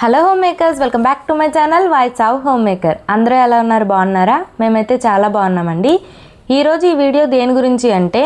Hello home makers welcome back to my channel voice of home maker అందరూ ఎలా ఉన్నారు? బాగున్నారా? మేమైతే చాలా బాగున్నామండి. ఈరోజు ఈ వీడియో దేని గురించి అంటే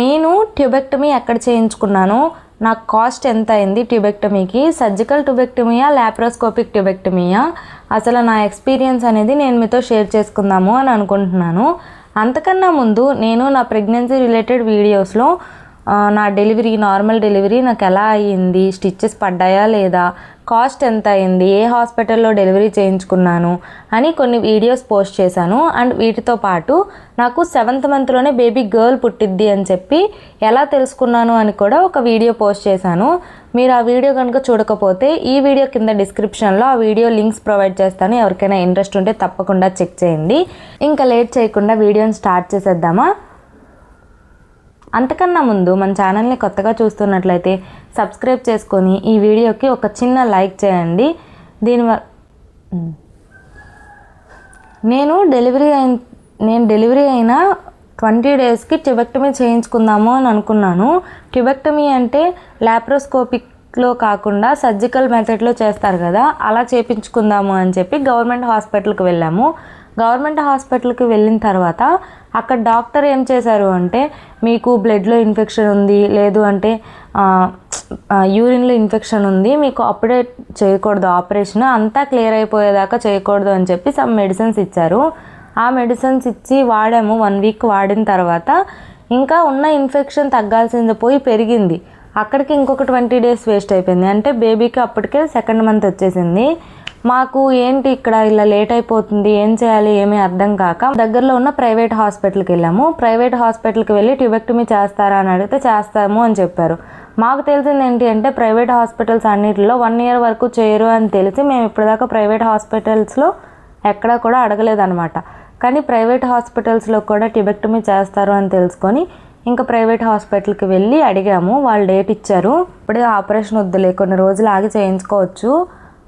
నేను ట్యూబెక్టమీ ఎక్కడ చేయించుకున్నాను నాకు కాస్ట్ ఎంత అయింది ట్యూబెక్టమీకి? Surgical ట్యూబెక్టమీయా laparoscopic ట్యూబెక్టమీయా? అసలు నా ఎక్స్పీరియన్స్ అనేది నేను మీతో షేర్ చేసుకుందాము అని అనుకుంటున్నాను. అంతకన్నా ముందు నేను నా ప్రెగ్నెన్సీ రిలేటెడ్ వీడియోస్లో నా డెలివరీ నార్మల్ డెలివరీ నాకు ఎలా అయ్యింది? స్టిచ్చెస్ పడ్డాయా లేదా? కాస్ట్ ఎంత అయింది ఏ హాస్పిటల్లో డెలివరీ చేయించుకున్నాను? అని కొన్ని వీడియోస్ పోస్ట్ చేశాను. అండ్ వీటితో పాటు నాకు సెవెంత్ మంత్లోనే బేబీ గర్ల్ పుట్టిద్ది అని చెప్పి ఎలా తెలుసుకున్నాను అని కూడా ఒక వీడియో పోస్ట్ చేశాను. మీరు ఆ వీడియో కనుక చూడకపోతే ఈ వీడియో కింద డిస్క్రిప్షన్లో ఆ వీడియో లింక్స్ ప్రొవైడ్ చేస్తాను. ఎవరికైనా ఇంట్రెస్ట్ ఉంటే తప్పకుండా చెక్ చేయండి. ఇంకా లేట్ చేయకుండా వీడియోని స్టార్ట్ చేసేద్దామా? అంతకన్నా ముందు మన ఛానల్ని కొత్తగా చూస్తున్నట్లయితే సబ్స్క్రైబ్ చేసుకొని ఈ వీడియోకి ఒక చిన్న లైక్ చేయండి. దీనివల్ల నేను డెలివరీ అయిన నేను డెలివరీ అయిన ట్వంటీ డేస్కి ట్యుబెక్టమీ చేయించుకుందాము అని అనుకున్నాను. ట్యుబెక్టమీ అంటే ల్యాప్రోస్కోపిక్లో కాకుండా సర్జికల్ మెథడ్లో చేస్తారు కదా అలా చేయించుకుందాము అని చెప్పి గవర్నమెంట్ హాస్పిటల్కి వెళ్ళాము. గవర్నమెంట్ హాస్పిటల్కి వెళ్ళిన తర్వాత అక్కడ డాక్టర్ ఏం చేశారు అంటే మీకు బ్లడ్లో ఇన్ఫెక్షన్ ఉంది లేదు అంటే యూరిన్లో ఇన్ఫెక్షన్ ఉంది మీకు అప్పుడే చేయకూడదు ఆపరేషన్ అంతా క్లియర్ అయిపోయేదాకా చేయకూడదు అని చెప్పి సమ్ మెడిసిన్స్ ఇచ్చారు. ఆ మెడిసిన్స్ ఇచ్చి వాడాము వన్ వీక్ వాడిన తర్వాత ఇంకా ఉన్న ఇన్ఫెక్షన్ తగ్గాల్సింది పోయి పెరిగింది. అక్కడికి ఇంకొక ట్వంటీ డేస్ వేస్ట్ అయిపోయింది. అంటే బేబీకి అప్పటికే సెకండ్ మంత్ వచ్చేసింది. మాకు ఏంటి ఇక్కడ ఇలా లేట్ అయిపోతుంది ఏం చేయాలి ఏమీ అర్థం కాక దగ్గరలో ఉన్న ప్రైవేట్ హాస్పిటల్కి వెళ్ళాము. ప్రైవేట్ హాస్పిటల్కి వెళ్ళి ట్యూబెక్టమీ చేస్తారా అని అడిగితే చేస్తాము అని చెప్పారు. మాకు తెలిసింది ఏంటి అంటే ప్రైవేట్ హాస్పిటల్స్ అన్నిటిలో వన్ ఇయర్ వరకు చేయరు అని తెలిసి మేము ఇప్పటిదాకా ప్రైవేట్ హాస్పిటల్స్లో ఎక్కడా కూడా అడగలేదన్నమాట. కానీ ప్రైవేట్ హాస్పిటల్స్లో కూడా ట్యూబెక్టమీ చేస్తారు అని తెలుసుకొని ఇంకా ప్రైవేట్ హాస్పిటల్కి వెళ్ళి అడిగాము. వాళ్ళు డేట్ ఇచ్చారు. ఇప్పుడే ఆపరేషన్ వద్దులే కొన్ని రోజులు ఆగి చేయించుకోవచ్చు.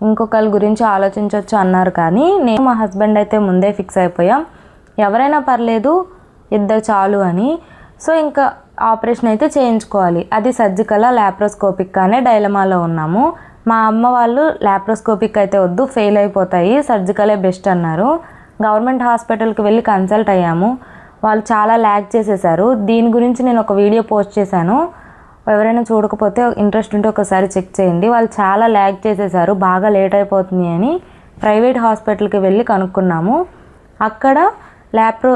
ఇంకొకరి గురించి ఆలోచించవచ్చు అన్నారు కానీ నేను మా హస్బెండ్ అయితే ముందే ఫిక్స్ అయిపోయాం. ఎవరైనా పర్లేదు ఇద్దరు చాలు అని. సో ఇంకా ఆపరేషన్ అయితే చేయించుకోవాలి. అది సర్జికల్ ల్యాప్రోస్కోపిక్ అనే డైలమాలో ఉన్నాము. మా అమ్మ వాళ్ళు లాప్రోస్కోపిక్ అయితే వద్దు ఫెయిల్ అయిపోతాయి సర్జికలే బెస్ట్ అన్నారు. గవర్నమెంట్ హాస్పిటల్కి వెళ్ళి కన్సల్ట్ అయ్యాము. వాళ్ళు చాలా ల్యాగ్ చేసేసారు. దీని గురించి నేను ఒక వీడియో పోస్ట్ చేశాను. ఎవరైనా చూడకపోతే ఇంట్రెస్ట్ ఉంటే ఒకసారి చెక్ చేయండి. వాళ్ళు చాలా ల్యాగ్ చేసేసారు. బాగా లేట్ అయిపోతుంది అని ప్రైవేట్ హాస్పిటల్కి వెళ్ళి కనుక్కున్నాము. అక్కడ ల్యాప్రో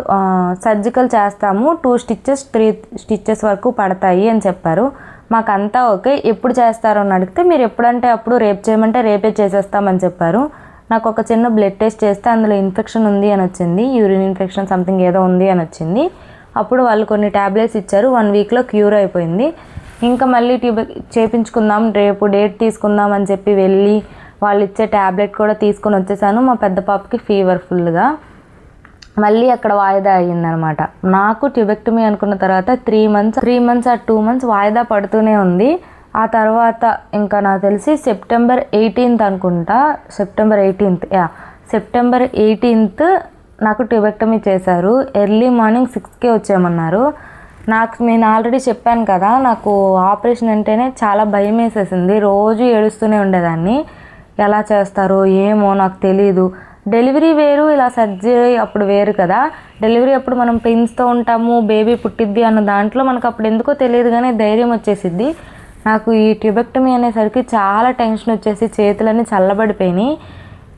సర్జికల్ చేస్తాము. టూ స్టిచ్చెస్ త్రీ స్టిచ్చెస్ వరకు పడతాయి అని చెప్పారు. మాకంతా ఓకే. ఎప్పుడు చేస్తారో అని అడిగితే మీరు ఎప్పుడంటే అప్పుడు రేపు చేయమంటే రేపే చేసేస్తామని చెప్పారు. నాకు ఒక చిన్న బ్లడ్ టెస్ట్ చేస్తే అందులో ఇన్ఫెక్షన్ ఉంది అని వచ్చింది. యూరిన్ ఇన్ఫెక్షన్ సంథింగ్ ఏదో ఉంది అని వచ్చింది. అప్పుడు వాళ్ళు కొన్ని ట్యాబ్లెట్స్ ఇచ్చారు. వన్ వీక్లో క్యూర్ అయిపోయింది. ఇంకా మళ్ళీ ట్యూబ్ చేపించుకుందాం రేపు డేట్ తీసుకుందాం అని చెప్పి వెళ్ళి వాళ్ళు ఇచ్చే ట్యాబ్లెట్ కూడా తీసుకొని వచ్చేసాను. మా పెద్ద పాపకి ఫీవర్ ఫుల్గా. మళ్ళీ అక్కడ వాయిదా అయ్యిందనమాట. నాకు ట్యూబెక్టమీ అనుకున్న తర్వాత త్రీ మంత్స్ త్రీ మంత్స్ ఆ టూ మంత్స్ వాయిదా పడుతూనే ఉంది. ఆ తర్వాత ఇంకా నాకు తెలిసి సెప్టెంబర్ ఎయిటీన్త్ అనుకుంటా. September eighteenth yeah September eighteenth నాకు ట్యూబెక్టమీ చేశారు. ఎర్లీ మార్నింగ్ సిక్స్కే వచ్చేయమన్నారు. నాకు నేను ఆల్రెడీ చెప్పాను కదా నాకు ఆపరేషన్ అంటేనే చాలా భయం వేసేసింది. రోజు ఏడుస్తూనే ఉండేదాన్ని. ఎలా చేస్తారో ఏమో నాకు తెలీదు. డెలివరీ వేరు ఇలా సర్జరీ అప్పుడు వేరు కదా. డెలివరీ అప్పుడు మనం పెయిన్స్తో ఉంటాము బేబీ పుట్టిద్ది అన్న దాంట్లో మనకు అప్పుడు ఎందుకో తెలియదు కానీ ధైర్యం వచ్చేసిద్ది. నాకు ఈ ట్యూబెక్టమీ అనేసరికి చాలా టెన్షన్ వచ్చేసి చేతులన్నీ చల్లబడిపోయినాయి.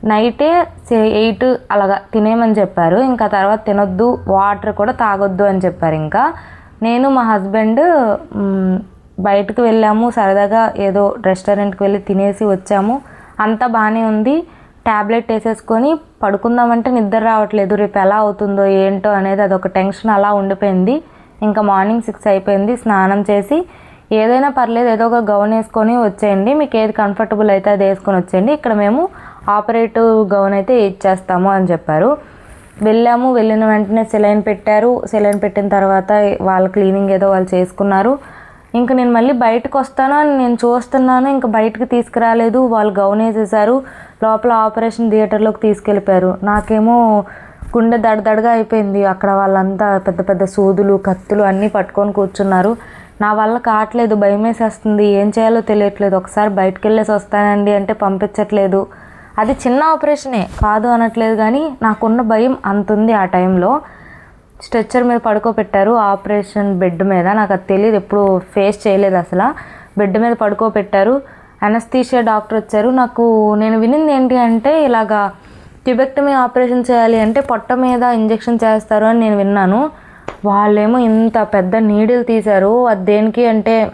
నైటే ఎయిట్ అలాగా తినేయమని చెప్పారు. ఇంకా తర్వాత తినొద్దు వాటర్ కూడా తాగొద్దు అని చెప్పారు ఇంకా. నేను మా హస్బెండ్ బయటకు వెళ్ళాము సరదాగా ఏదో రెస్టారెంట్కి వెళ్ళి తినేసి వచ్చాము. అంతా బాగానే ఉంది. ట్యాబ్లెట్ వేసేసుకొని పడుకుందామంటే నిద్ర రావట్లేదు. రేపు ఎలా అవుతుందో ఏంటో అనేది అదొక టెన్షన్ అలా ఉండిపోయింది. ఇంకా మార్నింగ్ సిక్స్ అయిపోయింది. స్నానం చేసి ఏదైనా పర్లేదు ఏదో ఒక గౌన్ వేసుకొని వచ్చేయండి. మీకు ఏది కంఫర్టబుల్ అయితే అది వేసుకొని వచ్చేయండి. ఇక్కడ మేము ఆపరేటివ్ గౌన్ అయితే ఇచ్చేస్తాము అని చెప్పారు. వెళ్ళాము. వెళ్ళిన వెంటనే సెలైన్ పెట్టారు. సెలైన్ పెట్టిన తర్వాత వాళ్ళ క్లీనింగ్ ఏదో వాళ్ళు చేసుకున్నారు. ఇంకా నేను మళ్ళీ బయటకు వస్తాను అని నేను చూస్తున్నాను. ఇంకా బయటకు తీసుకురాలేదు. వాళ్ళు గౌన్ వేసేసారు లోపల ఆపరేషన్ థియేటర్లోకి తీసుకెళ్ళిపోయారు. నాకేమో గుండె దడదడగా అయిపోయింది. అక్కడ వాళ్ళంతా పెద్ద పెద్ద సూదులు కత్తులు అన్నీ పట్టుకొని కూర్చున్నారు. నా వల్ల కావట్లేదు. భయం వేసేస్తుంది ఏం చేయాలో తెలియట్లేదు. ఒకసారి బయటకు వెళ్ళేసి వస్తానండి అంటే పంపించట్లేదు. అది చిన్న ఆపరేషనే కాదు అనట్లేదు కానీ నాకున్న భయం అంతుంది ఆ టైంలో. స్ట్రెచ్చర్ మీద పడుకోబెట్టారు ఆపరేషన్ బెడ్ మీద. నాకు అది తెలియదు ఎప్పుడు ఫేస్ చేయలేదు అసలు. బెడ్ మీద పడుకోబెట్టారు. అనస్థీషియా డాక్టర్ వచ్చారు. నాకు నేను వినింది ఏంటి అంటే ఇలాగా ట్యూబెక్టమీ ఆపరేషన్ చేయాలి అంటే పొట్ట మీద ఇంజెక్షన్ చేస్తారు అని నేను విన్నాను. వాళ్ళేమో ఇంత పెద్ద నీడిల్ తీశారు. అది దేనికి అంటే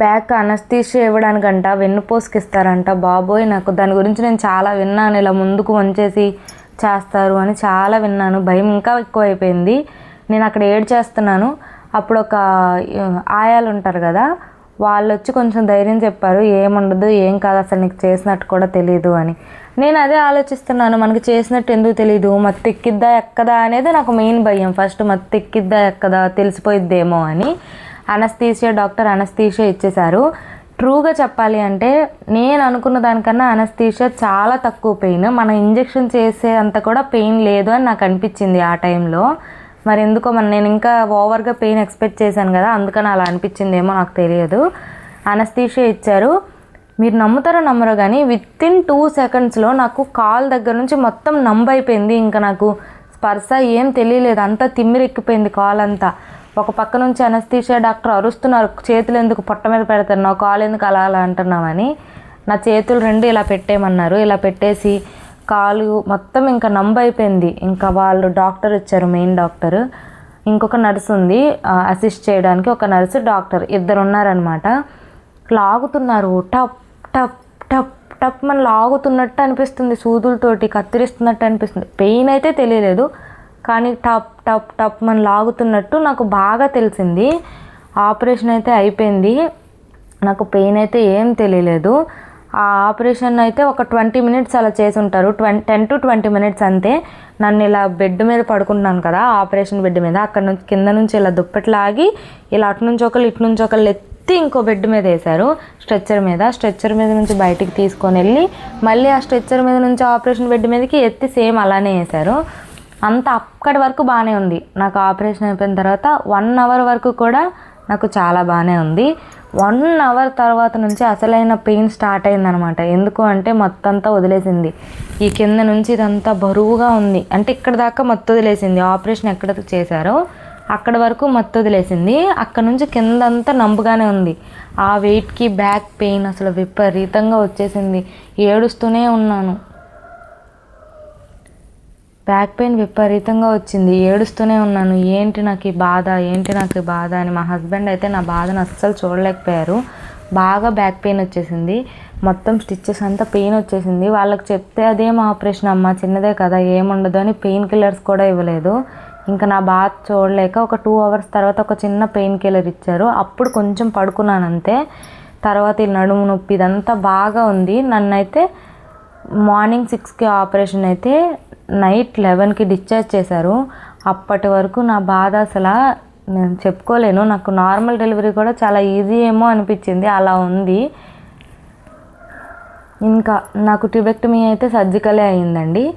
బ్యాక్ అనస్థీషియా ఇవ్వడానికంట వెన్నుపోసుకి ఇస్తారంట బాబోయ్ నాకు దాని గురించి నేను చాలా విన్నాను. ఇలా ముందుకు వంచేసి చేస్తారు అని చాలా విన్నాను. భయం ఇంకా ఎక్కువ అయిపోయింది నేను అక్కడ ఏడ్ చేస్తున్నాను అప్పుడు ఒక ఆయాలు ఉంటారు కదా వాళ్ళు వచ్చి కొంచెం ధైర్యం చెప్పారు. ఏముండదు ఏం కాదు అసలు నీకు చేసినట్టు కూడా తెలియదు అని. నేను అదే ఆలోచిస్తున్నాను. మనకి చేసినట్టు ఎందుకు తెలియదు మత్తు ఎక్కిద్దా ఎక్కదా అనేది నాకు మెయిన్ భయం. ఫస్ట్ మత్తు ఎక్కిద్దా ఎక్కదా తెలిసిపోయిద్దేమో అని. అనస్థీషియా డాక్టర్ అనస్థీషియా ఇచ్చేశారు. ట్రూగా చెప్పాలి అంటే నేను అనుకున్న దానికన్నా అనస్థీషియా చాలా తక్కువ పెయిన్ మన ఇంజెక్షన్ చేసే అంత కూడా పెయిన్ లేదు అని నాకు అనిపించింది ఆ టైంలో మరి ఎందుకో మన నేను ఇంకా ఓవర్గా పెయిన్ ఎక్స్పెక్ట్ చేశాను కదా అందుకని అలా అనిపించిందేమో నాకు తెలియదు. అనస్థీషియా ఇచ్చారు. మీరు నమ్ముతారో నమ్మరో కానీ విత్ ఇన్ టూ సెకండ్స్లో నాకు కాల్ దగ్గర నుంచి మొత్తం నంబైపోయింది ఇంకా నాకు స్పర్శ ఏం తెలియలేదు. అంతా తిమ్మిరెక్కిపోయింది కాల్ అంతా. ఒక పక్క నుంచి అనస్థీషియా డాక్టర్ అరుస్తున్నారు చేతులు ఎందుకు పొట్ట మీద పెడుతున్నావు కాలు ఎందుకు అలా అలా అంటున్నామని. నా చేతులు రెండు ఇలా పెట్టేయమన్నారు. ఇలా పెట్టేసి కాలు మొత్తం ఇంకా నంబ్ అయిపోయింది. ఇంకా వాళ్ళు డాక్టర్ ఇచ్చారు మెయిన్ డాక్టర్. ఇంకొక నర్స్ ఉంది అసిస్ట్ చేయడానికి ఒక నర్సు డాక్టర్. ఇద్దరు ఉన్నారనమాట లాగుతున్నారు టప్ టప్ టప్ టప్ మన లాగుతున్నట్టు అనిపిస్తుంది సూదులతోటి కత్తిరిస్తున్నట్టు అనిపిస్తుంది. పెయిన్ అయితే తెలియలేదు. కానీ టప్ టప్ టప్ మన లాగుతున్నట్టు నాకు బాగా తెలిసింది. ఆపరేషన్ అయితే అయిపోయింది. నాకు పెయిన్ అయితే ఏం తెలియలేదు. ఆ ఆపరేషన్ అయితే ఒక ట్వంటీ మినిట్స్ అలా చేసి ఉంటారు ట్వం టెన్ టు ట్వంటీ మినిట్స్ అంతే. నన్ను ఇలా బెడ్ మీద పడుకుంటున్నాను కదా ఆపరేషన్ బెడ్ మీద. అక్కడ నుంచి కింద నుంచి ఇలా దుప్పట్లాగి ఇలా అటు నుంచి ఒకళ్ళు ఇటు నుంచి ఒకళ్ళు ఎత్తి ఇంకో బెడ్ మీద వేశారు. స్ట్రెచ్చర్ మీద. స్ట్రెచ్చర్ మీద నుంచి బయటికి తీసుకొని వెళ్ళి మళ్ళీ ఆ స్ట్రెచ్చర్ మీద నుంచి ఆపరేషన్ బెడ్ మీదకి ఎత్తి సేమ్ అలానే వేశారు. అంత అక్కడి వరకు బాగానే ఉంది. నాకు ఆపరేషన్ అయిపోయిన తర్వాత వన్ అవర్ వరకు కూడా నాకు చాలా బాగానే ఉంది. వన్ అవర్ తర్వాత నుంచి అసలైన పెయిన్ స్టార్ట్ అయిందనమాట. ఎందుకు అంటే మొత్తం అంతా వదిలేసింది. ఈ కింద నుంచి ఇదంతా బరువుగా ఉంది. అంటే ఇక్కడ దాకా మొత్తం వదిలేసింది. ఆపరేషన్ ఎక్కడ చేశారో అక్కడ వరకు మొత్తం వదిలేసింది. అక్కడ నుంచి కిందంతా నంబుగానే ఉంది. ఆ వెయిట్కి బ్యాక్ పెయిన్ అసలు విపరీతంగా వచ్చేసింది. ఏడుస్తూనే ఉన్నాను. బ్యాక్ పెయిన్ విపరీతంగా వచ్చింది. ఏడుస్తూనే ఉన్నాను. ఏంటి నాకు ఈ బాధ? ఏంటి నాకు ఈ బాధ? అని మా హస్బెండ్ అయితే నా బాధను అస్సలు చూడలేకపోయారు. బాగా బ్యాక్ పెయిన్ వచ్చేసింది. మొత్తం స్టిచ్చెస్ అంతా పెయిన్ వచ్చేసింది. వాళ్ళకి చెప్తే అదేం ఆపరేషన్ అమ్మ చిన్నదే కదా ఏముండదు అని పెయిన్ కిల్లర్స్ కూడా ఇవ్వలేదు. ఇంకా నా బాధ చూడలేక ఒక టూ అవర్స్ తర్వాత ఒక చిన్న పెయిన్ కిల్లర్ ఇచ్చారు. అప్పుడు కొంచెం పడుకున్నాను అంతే. తర్వాత ఈ నడుము నొప్పి ఇదంతా బాగా ఉంది. నన్నైతే మార్నింగ్ సిక్స్కి ఆపరేషన్ అయితే నైట్ లెవెన్కి డిశ్చార్జ్ చేశారు. అప్పటి వరకు నా బాధ అసలు నేను చెప్పుకోలేను. నాకు నార్మల్ డెలివరీ కూడా చాలా ఈజీ ఏమో అనిపించింది. అలా ఉంది. ఇంకా నాకు ట్యూబెక్టమీ అయితే సర్జికలే అయిందండి.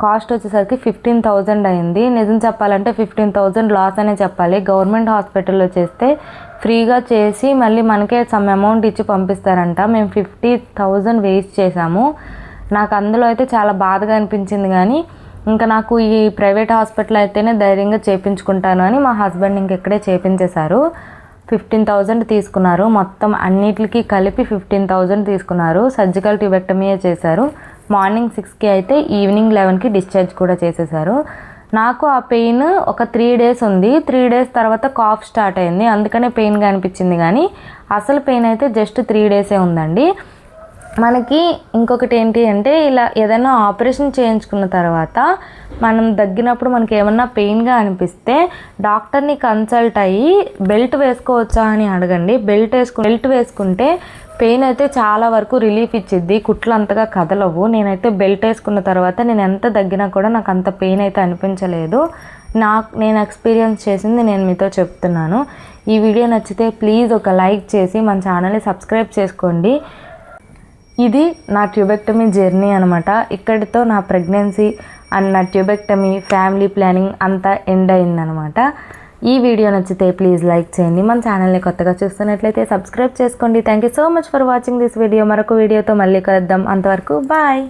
కాస్ట్ వచ్చేసరికి ఫిఫ్టీన్ థౌజండ్ అయింది. నిజం చెప్పాలంటే ఫిఫ్టీన్ థౌజండ్ లాస్ అనే చెప్పాలి. గవర్నమెంట్ హాస్పిటల్లో చేస్తే ఫ్రీగా చేసి మళ్ళీ మనకే సమ్ అమౌంట్ ఇచ్చి పంపిస్తారంట. మేము ఫిఫ్టీ థౌజండ్ వేస్ట్ చేసాము నాకు అందులో అయితే చాలా బాధగా అనిపించింది కానీ ఇంకా నాకు ఈ ప్రైవేట్ హాస్పిటల్ అయితేనే ధైర్యంగా చేపించుకుంటాను అని మా హస్బెండ్ ఇంకెక్కడే చేపించేశారు. ఫిఫ్టీన్ థౌజండ్ తీసుకున్నారు. మొత్తం అన్నిటికీ కలిపి ఫిఫ్టీన్ థౌజండ్ తీసుకున్నారు. సర్జికల్ ట్యూబెక్టమీయే చేశారు. మార్నింగ్ సిక్స్కి అయితే ఈవినింగ్ లెవెన్కి డిశ్చార్జ్ కూడా చేసేసారు నాకు ఆ పెయిన్ ఒక త్రీ డేస్ ఉంది. త్రీ డేస్ తర్వాత కాఫ్ స్టార్ట్ అయింది. అందుకనే పెయిన్గా అనిపించింది కానీ అసలు పెయిన్ అయితే జస్ట్ త్రీ డేసే ఉందండి. మనకి ఇంకొకటి ఏంటి అంటే ఇలా ఏదైనా ఆపరేషన్ చేయించుకున్న తర్వాత మనం దగ్గినప్పుడు మనకి ఏమన్నా పెయిన్గా అనిపిస్తే డాక్టర్ని కన్సల్ట్ అయ్యి బెల్ట్ వేసుకోవచ్చా అని అడగండి. బెల్ట్ వేసుకు బెల్ట్ వేసుకుంటే పెయిన్ అయితే చాలా వరకు రిలీఫ్ ఇచ్చిద్ది. కుట్లు అంతగా కదలవు. నేనైతే బెల్ట్ వేసుకున్న తర్వాత నేను ఎంత తగ్గినా కూడా నాకు అంత పెయిన్ అయితే అనిపించలేదు. నాకు నేను ఎక్స్పీరియన్స్ చేసింది నేను మీతో చెప్తున్నాను. ఈ వీడియో నచ్చితే ప్లీజ్ ఒక లైక్ చేసి మన ఛానల్ని సబ్స్క్రైబ్ చేసుకోండి. ఇది నా ట్యూబెక్టమీ జర్నీ అనమాట ఇక్కడితో నా ప్రెగ్నెన్సీ అండ్ నా ట్యూబెక్టమీ ఫ్యామిలీ ప్లానింగ్ అంతా ఎండ్ అయిందనమాట ఈ వీడియో నచ్చితే ప్లీజ్ లైక్ చేయండి. మన ఛానల్ని కొత్తగా చూస్తున్నట్లయితే సబ్స్క్రైబ్ చేసుకోండి. Thank you so much for watching this video మరొక వీడియోతో మళ్ళీ కలుద్దాం. అంతవరకు బాయ్.